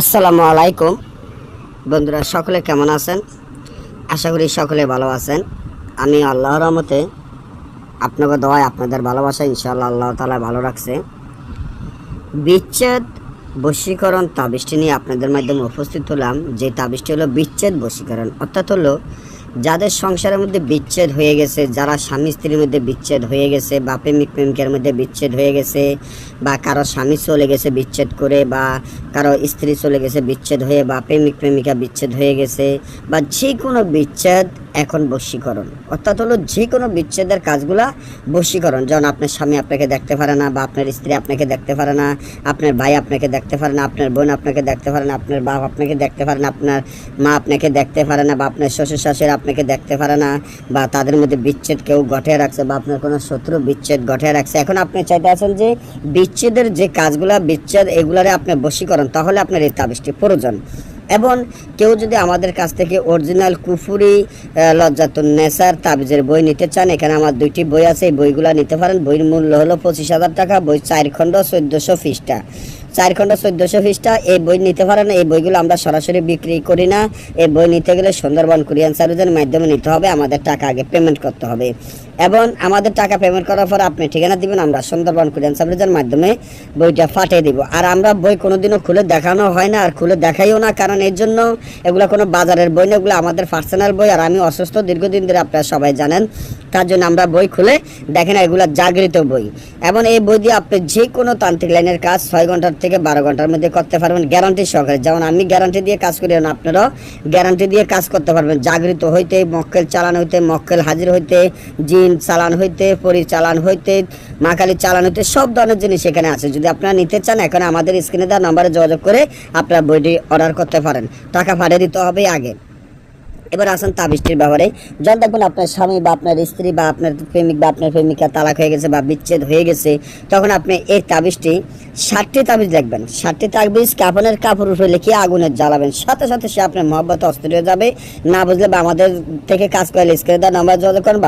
আসসালামু আলাইকুম। বন্ধুরা, সকলে কেমন আছেন? আশা করি সকলে ভালো আছেন। আমি আল্লাহর রহমতে আপনাকে দোয়ায় আপনাদের ভালোবাসা ইনশাআল্লাহ আল্লাহ তালা ভালো রাখছে। বিচ্ছেদ, বশীকরণ, তাবিজটি নিয়ে আপনাদের মাধ্যমে উপস্থিত হলাম। যে তাবিজটি হলো বিচ্ছেদ, বশীকরণ, অর্থাৎ হলো যাদের সংসারের মধ্যে বিচ্ছেদ হয়ে গেছে, যারা স্বামী স্ত্রীর মধ্যে বিচ্ছেদ হয়ে গেছে বা প্রেমিক প্রেমিকের মধ্যে বিচ্ছেদ হয়ে গেছে বা কারও স্বামী চলে গেছে বিচ্ছেদ করে বা কারও স্ত্রী চলে গেছে বিচ্ছেদ হয়ে বা প্রেমিক প্রেমিকা বিচ্ছেদ হয়ে গেছে বা যে কোনো বিচ্ছেদ এখন বশীকরণ। অর্থাৎ হলো যে কোনো বিচ্ছেদের কাজগুলা বশীকরণ। যেমন আপনার স্বামী আপনাকে দেখতে পারে না, বা আপনার স্ত্রী আপনাকে দেখতে পারে না, আপনার ভাই আপনাকে দেখতে পারে না, আপনার বোন আপনাকে দেখতে পারে না, আপনার বাপ আপনাকে দেখতে পারে না, আপনার মা আপনাকে দেখতে পারে না, বা আপনার শ্বশুর শাশুড়ি আপনাকে দেখতে পারে না, বা তাদের মধ্যে বিচ্ছেদ কেউ গঠে রাখছে, বা আপনার কোনো শত্রু বিচ্ছেদ গঠে রাখছে। এখন আপনি চাইতে আছেন যে বিচ্ছেদের যে কাজগুলা, বিচ্ছেদ এগুলারে আপনি বশীকরণ, তাহলে আপনার এই তাবিজটি প্রয়োজন। এবং কেউ যদি আমাদের কাছ থেকে অরিজিনাল কুফুরি লজ্জাতুন নেসার তাবিজের বই নিতে চান, এখানে আমার দুইটি বই আছে, এই বইগুলো নিতে পারেন। বইয়ের মূল্য হলো পঁচিশ হাজার টাকা বই চার খণ্ড চোদ্দোশো পৃষ্ঠা। চার খণ্ড চোদ্দোশো পৃষ্ঠা। এই বই নিতে পারেন এই বইগুলো আমরা সরাসরি বিক্রি করি না। এই বই নিতে গেলে সুন্দরবন কুরিয়ান সার্ভিসের মাধ্যমে নিতে হবে, আমাদের টাকা আগে পেমেন্ট করতে হবে। এবং আমাদের টাকা পেমেন্ট করার পর আপনি ঠিকানা দিবেন, আমরা সুন্দরবন কুরিয়ান সার্ভিসের মাধ্যমে বইটা ফাটিয়ে দিব। আর আমরা বই কোনোদিনও খুলে দেখানো হয় না, আর খুলে দেখাইও না, কারণ এর জন্য এগুলো কোনো বাজারের বই না, এগুলো আমাদের পার্সোনাল বই, আর আমি অসুস্থ দীর্ঘদিন ধরে, আপনারা সবাই জানেন। তার জন্য আমরা বই খুলে দেখেন, এগুলো জাগৃত বই। এবং এই বই দিয়ে আপনি যে কোনো তান্ত্রিক লাইনের কাজ ছয় ঘণ্টার থেকে বারো ঘণ্টার মধ্যে করতে পারবেন গ্যারান্টি সহকারে। যেমন আমি গ্যারান্টি দিয়ে কাজ করি আপনারাও গ্যারান্টি দিয়ে কাজ করতে পারবেন। জাগৃত হইতে, মক্কেল চালান হইতে, মক্কেল হাজির হইতে, জিন চালান হইতে পরি চালান হইতে মাখালি চালান হইতে, সব ধরনের জিনিস এখানে আছে। যদি আপনারা নিতে চান, এখন আমাদের স্ক্রিনে দেওয়া নম্বরে যোগাযোগ করে আপনারা বইটি অর্ডার করতে পারেন। টাকা ফাড়ে দিতে হবে আগে। এবার আসেন তাবিজটির ব্যাপারে যখন দেখবেন আপনার স্বামী বা আপনার স্ত্রী বা আপনার প্রেমিক বা আপনার প্রেমিকা তালাক হয়ে গেছে বা বিচ্ছেদ হয়ে গেছে, তখন আপনি এই তাবিজটি ষাটটি তাবিজ দেখবেন। ষাটটি তাবিজ কাপড়ের কাপড় উপরে লিখিয়ে আগুনে জ্বালাবেন। সাথে সাথে সে আপনার মহব্বত অস্থির হয়ে যাবে। না বুঝলে বা আমাদের থেকে কাজ করে স্ক্রিনে দেওয়া নাম্বার যোগাযোগ করেন